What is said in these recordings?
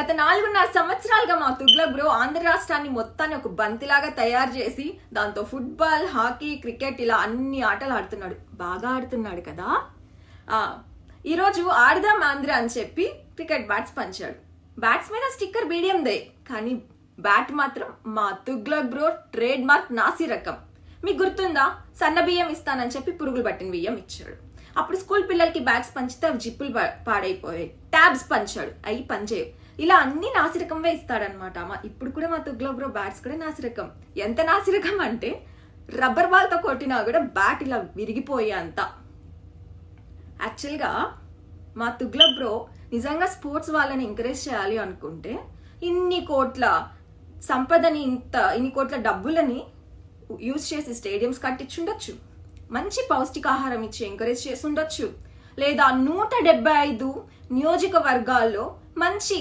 గత నాలుగున్నర సంవత్సరాలుగా మా తుగ్లక్ బ్రో ఆంధ్ర రాష్ట్రాన్ని మొత్తాన్ని ఒక బంతిలాగా తయారు చేసి దాంతో ఫుట్బాల్ హాకీ క్రికెట్ ఇలా అన్ని ఆటలు ఆడుతున్నాడు. బాగా ఆడుతున్నాడు కదా? ఈరోజు ఆడదాం ఆంధ్ర అని చెప్పి క్రికెట్ బ్యాట్స్ పంచాడు. బ్యాట్స్ మీద స్టిక్కర్ బీడియందే కానీ బ్యాట్ మాత్రం మా తుగ్లక్ బ్రో ట్రేడ్ మార్క్ నాసి రకం. మీకు గుర్తుందా? సన్న బియ్యం ఇస్తానని చెప్పి పురుగులు పట్టిన బియ్యం ఇచ్చాడు. అప్పుడు స్కూల్ పిల్లలకి బ్యాగ్స్ పంచితే అవి జిప్పులు పాడైపోయాయి. ట్యాబ్స్ పంచాడు. అవి పనిచేయవు. ఇలా అన్ని నాసిరకంవే ఇస్తాడనమాట మా ఇప్పుడు కూడా మా తుగ్లో బ్రో బ్యాట్స్ కూడా నాసిరకం. ఎంత నాసిరకం అంటే రబ్బర్ బాల్తో కొట్టినా కూడా బ్యాట్ ఇలా విరిగిపోయే అంత. యాక్చువల్గా మా తుగ్లబ్రో నిజంగా స్పోర్ట్స్ వాళ్ళని ఎంకరేజ్ చేయాలి అనుకుంటే ఇన్ని కోట్ల సంపదని ఇంత ఇన్ని కోట్ల డబ్బులని యూజ్ చేసి స్టేడియంస్ కట్టించుండొచ్చు. మంచి పౌష్టికాహారం ఇచ్చి ఎంకరేజ్ చేసి ఉండొచ్చు. లేదా నూట డెబ్బై ఐదు నియోజకవర్గాల్లో మంచి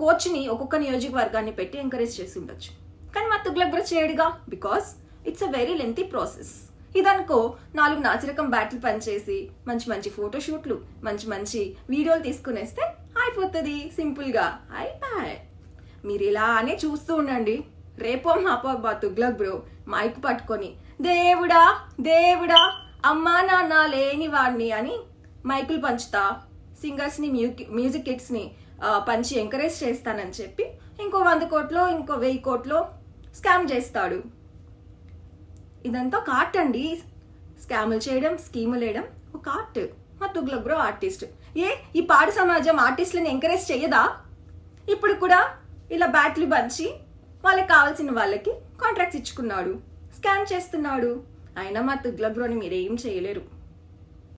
కోచ్ని ఒక్కొక్క నియోజకవర్గాన్ని పెట్టి ఎంకరేజ్ చేసి ఉండొచ్చు. కానీ మా Tughlaq bro చేయడుగా because it's a very lengthy process ఇదనుకో నాలుగు నాసిరకం బ్యాట్లు పనిచేసి మంచి మంచి ఫోటోషూట్లు మంచి మంచి వీడియోలు తీసుకునేస్తే అయిపోతుంది సింపుల్గా. అయిపోయి మీరు ఇలానే చూస్తూ ఉండండి. రేపో మాపో బా తుగ్లక్ బ్రో మైక్ పట్టుకొని దేవుడా దేవుడా అమ్మా నాన్న లేని వాడిని అని మైకులు పంచుతా. సింగర్స్ని మ్యూజిక్ మ్యూజిక్ కిడ్స్ని పంచి ఎంకరేజ్ చేస్తానని చెప్పి ఇంకో వంద కోట్లో ఇంకో వెయ్యి కోట్లో స్కామ్ చేస్తాడు. ఇదంతా ఒక ఆర్ట్ అండి. స్కాములు చేయడం స్కీములు వేయడం ఒక ఆర్ట్. మా తుగ్లక్ బ్రో ఆర్టిస్ట్. ఏ ఈ పాడు సమాజం ఆర్టిస్టులను ఎంకరేజ్ చేయదా ఇప్పుడు కూడా ఇలా బ్యాట్లు పంచి వాళ్ళకి కావాల్సిన వాళ్ళకి కాంట్రాక్ట్స్ ఇచ్చుకున్నాడు. స్కామ్ చేస్తున్నాడు. అయినా మా తుగ్లక్ బ్రోని మీరేం చేయలేరు.